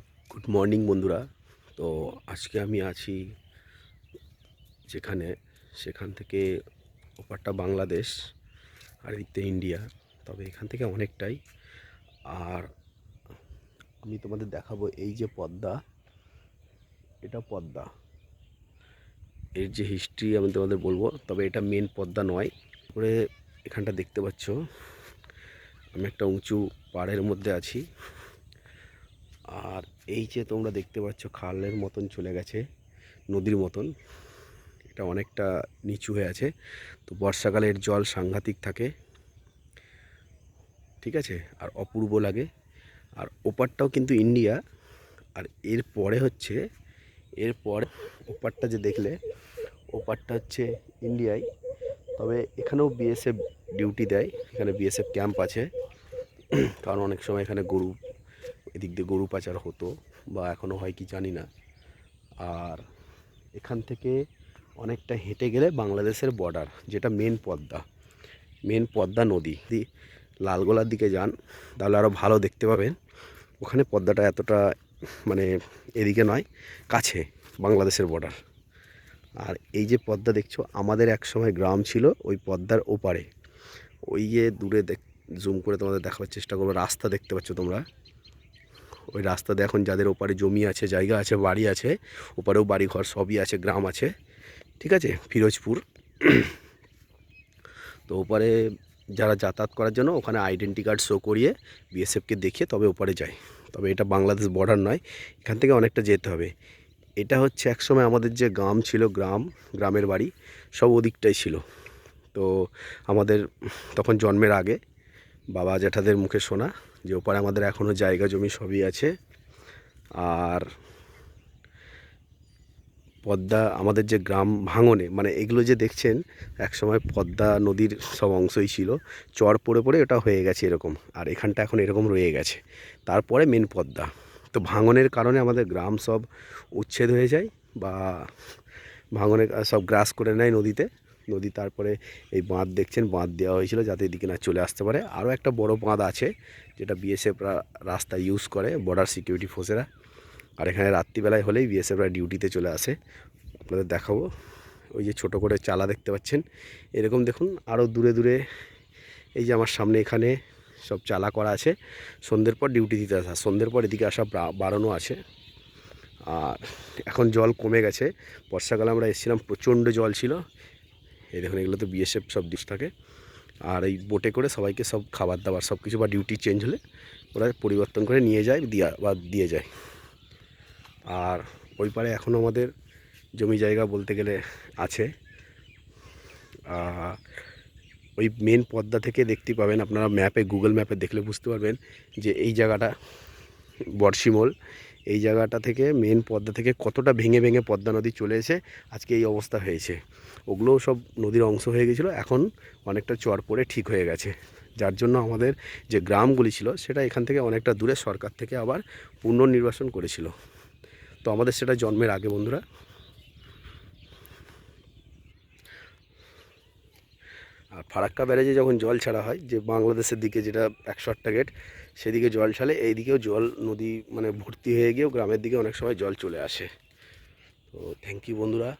Good morning বন্ধুরা। তো আজকে আমি আছি যেখানে, সেখান থেকে ওপারটা বাংলাদেশ, আর এদিকতে ইন্ডিয়া। তবে এখান থেকে অনেকটাই। আর আমি তোমাদের দেখাবো এই যে পদ্মা, এটা পদ্মা। এর যে হিস্ট্রি আমি তোমাদের বলব, তবে এটা মেন পদ্মা নয়। করে এখানটা দেখতে পাচ্ছ। আমি একটা উঁচু পাড়ের মধ্যে আছি। আর এই যে তোমরা দেখতে পাচ্ছ খালের মতন চলে গেছে, নদীর মতন। এটা অনেকটা নিচু হয়ে আছে। তো বর্ষাকালের জল সাংঘাতিক থাকে। ঠিক আছে? আর অপূর্ব লাগে। আর ওপারটাও কিন্তু ইন্ডিয়া। আর এর পরে হচ্ছে, এর পরে ওপারটা যে দেখলে, ওপারটা হচ্ছে ইন্ডিয়ায়। তবে এখানেও বিএসএফ ডিউটি দেয়। এখানে বিএসএফ ক্যাম্প আছে। কারণ অনেক সময় এখানে গরু এদিক দিয়ে গরু পাচার হতো বা এখনও হয় কি জানি না। আর এখান থেকে অনেকটা হেঁটে গেলে বাংলাদেশের বর্ডার যেটা মেন পদ্মা মেন পদ্মা নদী। যদি লালগোলার দিকে যান, তাহলে আরও ভালো দেখতে পাবেন। ওখানে পদ্মাটা এতটা মানে এদিকে নয়, কাছে বাংলাদেশের বর্ডার আর এই যে পদ্মা দেখছ, আমাদের এক সময় গ্রাম ছিল ওই পদ্মার ওপারে। ওই যে দূরে দেখ জুম করে তোমাদের দেখাবার চেষ্টা করব, রাস্তা দেখতে পাচ্ছ তোমরা। ওই রাস্তাতে এখন যাদের ওপারে জমি আছে, জায়গা আছে, বাড়ি আছে, ওপারেও বাড়ি ঘর সবই আছে, গ্রাম আছে, ঠিক আছে? ফিরোজপুর। তো ওপারে যারা যাতায়াত করার জন্য ওখানে আইডেন্টি কার্ড শো করিয়ে বিএসএফকে দেখিয়ে তবে ওপারে যায় তবে এটা বাংলাদেশ বর্ডার নয়, এখান থেকে অনেকটা যেতে হবে। এটা হচ্ছে একসময় আমাদের যে গ্রাম ছিল, গ্রাম, গ্রামের বাড়ি, সব ওদিকটাই ছিল। তো আমাদের তখন জন্মের আগে বাবা জ্যাঠাদের মুখে শোনা যে ওপারে আমাদের এখনও জায়গা জমি সবই আছে। আর পদ্মা, আমাদের যে গ্রাম ভাঙনে মানে এগুলো যে দেখছেন, একসময় পদ্মা নদীর সব অংশই ছিল। চর পড়ে পড়ে ওটা হয়ে গেছে এরকম, আর এখানটা এখন এরকম রয়ে গেছে। তারপরে মেন পদ্মা। তো ভাঙনের কারণে আমাদের গ্রাম সব উচ্ছেদ হয়ে যায় বা ভাঙনে সব গ্রাস করে নেয় নদীতে। নদী, তারপরে এই বাঁধ দেখছেন, বাঁধ দেওয়া হয়েছিল যাতে এদিকে না চলে আসতে পারে। আরও একটা বড় বাঁধ আছে, যেটা বিএসএফরা রাস্তা ইউজ করে বর্ডার সিকিউরিটি ফোর্সেরা আর এখানে রাত্রিবেলায় হলেই বিএসএফরা ডিউটিতে চলে আসে। আপনাদের দেখাবো। ওই যে ছোট করে চালা দেখতে পাচ্ছেন। এরকম দেখুন, আরও দূরে দূরে এই যে আমার সামনে এখানে সব চালা করা আছে। সন্ধ্যের পর ডিউটি দিতে আসা, সন্ধ্যের পর এদিকে আসা বাড়ানো আছে। আর এখন জল কমে গেছে, বর্ষাকালে আমরা এসেছিলাম, প্রচণ্ড জল ছিল। এই দেখুন, এগুলো তো বিএসএফ সব ডিশ থাকে। আর এই বোটে করে সবাইকে সব খাবার দাবার সব কিছু বা ডিউটি চেঞ্জ হলে ওরা পরিবর্তন করে নিয়ে যায় দিয়া, বা দিয়ে যায়। আর ওই পারে এখনও আমাদের জমি জায়গা বলতে গেলে আছে। ওই মেন পদ্মা থেকে দেখতে পাবেন আপনারা ম্যাপে গুগল ম্যাপে দেখলে বুঝতে পারবেন যে এই জায়গাটা বর্ষিমল এই জায়গাটা থেকে মেন পদ্মা থেকে কতটা ভেঙে ভেঙে পদ্মা নদী চলে এসে আজকে এই অবস্থা হয়েছে। ওগুলোও সব নদীর অংশ হয়ে গেছিল, এখন অনেকটা চর পড়ে ঠিক হয়ে গেছে। যার জন্য আমাদের যে গ্রামগুলি ছিল, সেটা এখান থেকে অনেকটা দূরে সরকার থেকে আবার পুনর্নির্বাসন করেছিল। তো আমাদের সেটা জন্মের আগে, বন্ধুরা। আর ফারাক্কা ব্যারেজে যখন জল ছাড়া হয়, যে বাংলাদেশের দিকে যেটা একশো আটটা গেট সেদিকে জল ছাড়ে এইদিকেও জল, নদী মানে ভর্তি হয়ে গিয়েও গ্রামের দিকে অনেক সময় জল চলে আসে। তো থ্যাংক ইউ বন্ধুরা।